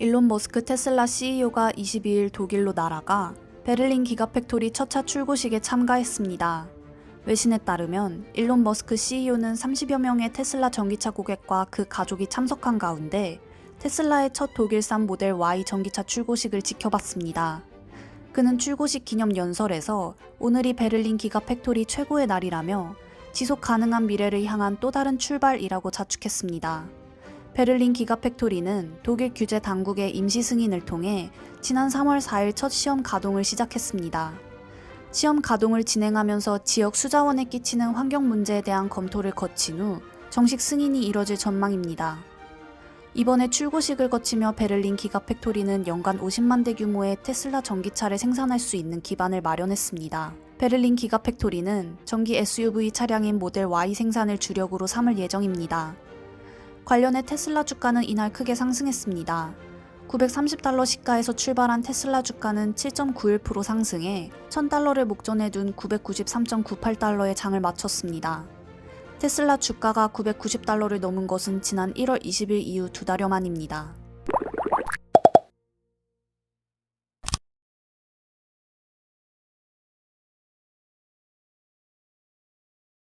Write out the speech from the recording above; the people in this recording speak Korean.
일론 머스크 테슬라 CEO가 22일 독일로 날아가 베를린 기가팩토리 첫차 출고식에 참가했습니다. 외신에 따르면 일론 머스크 CEO는 30여 명의 테슬라 전기차 고객과 그 가족이 참석한 가운데 테슬라의 첫 독일산 모델 Y 전기차 출고식을 지켜봤습니다. 그는 출고식 기념 연설에서 오늘이 베를린 기가팩토리 최고의 날이라며 지속 가능한 미래를 향한 또 다른 출발이라고 자축했습니다. 베를린 기가 팩토리는 독일 규제 당국의 임시 승인을 통해 지난 3월 4일 첫 시험 가동을 시작했습니다. 시험 가동을 진행하면서 지역 수자원에 끼치는 환경 문제에 대한 검토를 거친 후 정식 승인이 이뤄질 전망입니다. 이번에 출고식을 거치며 베를린 기가 팩토리는 연간 50만 대 규모의 테슬라 전기차를 생산할 수 있는 기반을 마련했습니다. 베를린 기가 팩토리는 전기 SUV 차량인 모델 Y 생산을 주력으로 삼을 예정입니다. 관련해 테슬라 주가는 이날 크게 상승했습니다. 930달러 시가에서 출발한 테슬라 주가는 7.91% 상승해 1000달러를 목전에 둔 993.98달러의 장을 마쳤습니다. 테슬라 주가가 990달러를 넘은 것은 지난 1월 20일 이후 두 달여 만입니다.